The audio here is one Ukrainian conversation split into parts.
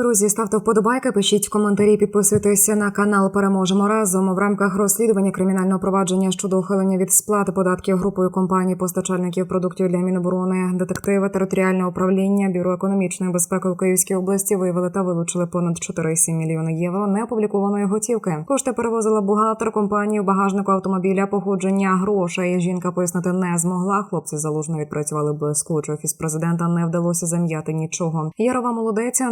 Друзі, ставте вподобайки, пишіть коментарі, підписуйтесь на канал. Переможемо разом в рамках розслідування кримінального провадження щодо ухилення від сплати податків групою компаній постачальників продуктів для Міноборони, детективи територіального управління бюро економічної безпеки у Київській області виявили та вилучили понад 4,7 мільйони євро неопублікованої готівки. Кошти перевозила бухгалтер компанії в багажнику автомобіля. Походження грошей. Жінка пояснити не змогла. Хлопці залужно відпрацювали блискуче. Офіс президента не вдалося зам'яти нічого. Ярова молодеця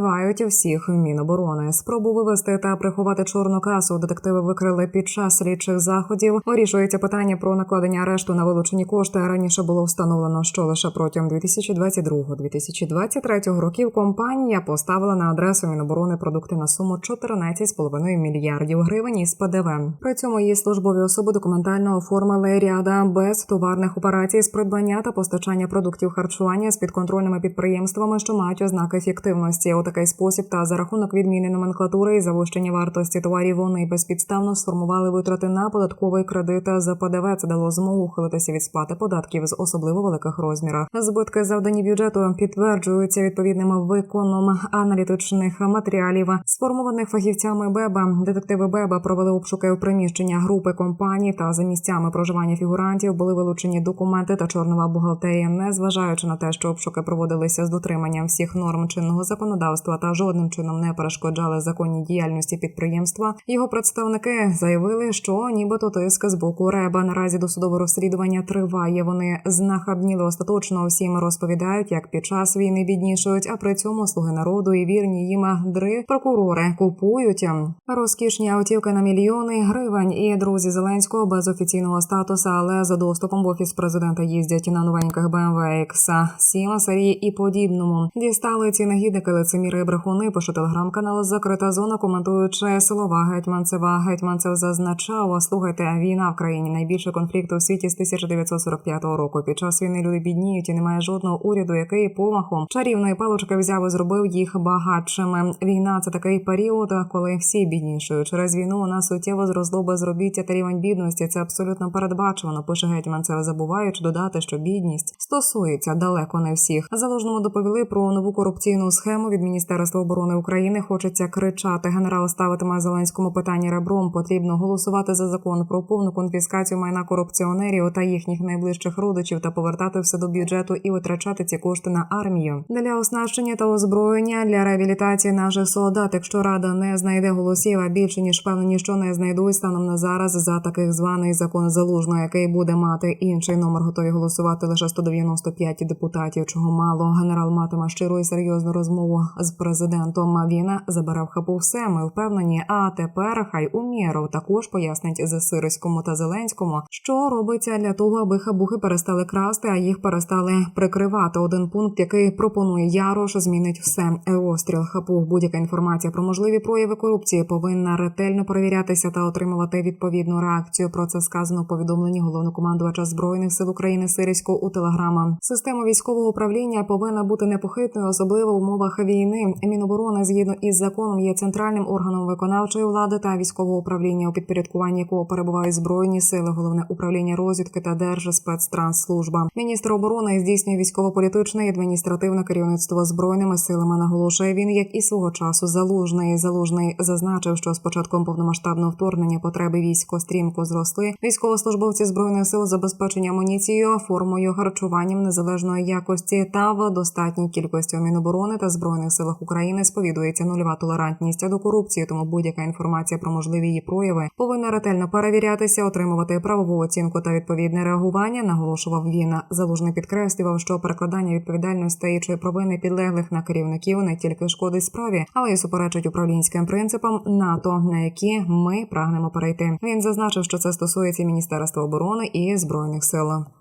накривають всіх міноборони. Спробу вивести та приховати чорну касу. Детективи викрили під час слідчих заходів. Вирішується питання про накладення арешту на вилучені кошти. Раніше було встановлено, що лише протягом 2022-2023 років компанія поставила на адресу Міноборони продукти на суму 14,5 мільярдів гривень із ПДВ. При цьому її службові особи документально оформили ряда без товарних операцій з придбання та постачання продуктів харчування з підконтрольними підприємствами, що мають ознаки фіктивності. У такий спосіб та за рахунок відміни номенклатури і завищення вартості товарів вони безпідставно сформували витрати на податковий кредит за ПДВ. Це дало змогу ухилитися від сплати податків з особливо великих розмірах. Збитки завдані бюджету підтверджуються відповідним виконом аналітичних матеріалів, сформованих фахівцями БЕБА. Детективи БЕБА провели обшуки в приміщення групи компаній та за місцями проживання фігурантів були вилучені документи та чорнова бухгалтерія, незважаючи на те, що обшуки проводилися з дотриманням всіх норм чинного законодавства та жодним чином не перешкоджали законній діяльності підприємства. Його представники заявили, що нібито тиск з боку РЕБа наразі досудове розслідування триває. Вони знахабніли остаточно всім розповідають, як під час війни біднішують, а при цьому слуги народу і вірні їм дри прокурори купують розкішні автівки на мільйони гривень. І друзі Зеленського без офіційного статусу, але за доступом в офіс президента їздять на новеньких BMW X7 серії і подібному. Дістали ці негідники лицеміри і брехуни. Пише телеграм-канал Закрита зона, коментуючи слова гетьманцева. Гетьманцев зазначав, слухайте, війна в країні найбільший конфлікт у світі з 1945 року. Під час війни люди бідніють і немає жодного уряду, який помахом чарівної палочки взяв і зробив їх багатшими. Війна це такий період, коли всі біднішують. Через війну у нас суттєво зросло безробіття та рівень бідності. Це абсолютно передбачувано. Пише гетьманцев, забуваючи додати, що бідність стосується далеко не всіх. Залужному доповіли про нову корупційну схему від Міністерства оборони України. Хочеться кричати. Генерал ставитиме Зеленському питання ребром. Потрібно голосувати за закон про повну конфіскацію майна корупціонерів та їхніх найближчих родичів та повертати все до бюджету і витрачати ці кошти на армію для оснащення та озброєння для реабілітації наших солдат. Якщо рада не знайде голосів, а більше ніж впевнені, що не знайдуть станом на зараз за таких званий закон залужного, який буде мати інший номер, готові голосувати лише 195 депутатів. Чого мало генерал матиме щиру і серйозну розмову з президентом. Він забирав хапу все. Ми впевнені. А тепер хай Умєров також пояснить Засириському та Зеленському, що робиться для того, аби хабухи перестали красти, а їх перестали прикривати. Один пункт, який пропонує Ярош, змінить все. Розстріл хапух. Будь-яка інформація про можливі прояви корупції повинна ретельно перевірятися та отримувати відповідну реакцію. Про це сказано у повідомленні головнокомандувача збройних сил України Сирського у телеграма. Система військового управління повинна бути непохитною, особливо в умовах війни. Міноборони згідно із законом є центральним органом виконавчої влади та військового управління, у підпорядкуванні якого перебувають збройні сили, головне управління розвідки та Держспецтрансслужба. Міністр оборони здійснює військово-політичне і адміністративне керівництво збройними силами. Наголошує він, як і свого часу залужний. Залужний зазначив, що з початком повномасштабного вторгнення потреби військо стрімко зросли. Військовослужбовці збройних сил забезпечення амуніцією, формою, харчуванням незалежної якості та в достатній кількості у Міноборони та збройних силах України сповідується нульова толерантність до корупції. Тому будь-яка інформація про можливі її прояви повинна ретельно перевірятися, отримувати правову оцінку та відповідне реагування. Наголошував він. Залужний підкреслював, що перекладання відповідальності чи провини підлеглих на керівників не тільки шкодить справі, але й суперечить управлінським принципам НАТО, на які ми прагнемо перейти. Він зазначив, що це стосується Міністерства оборони і збройних сил.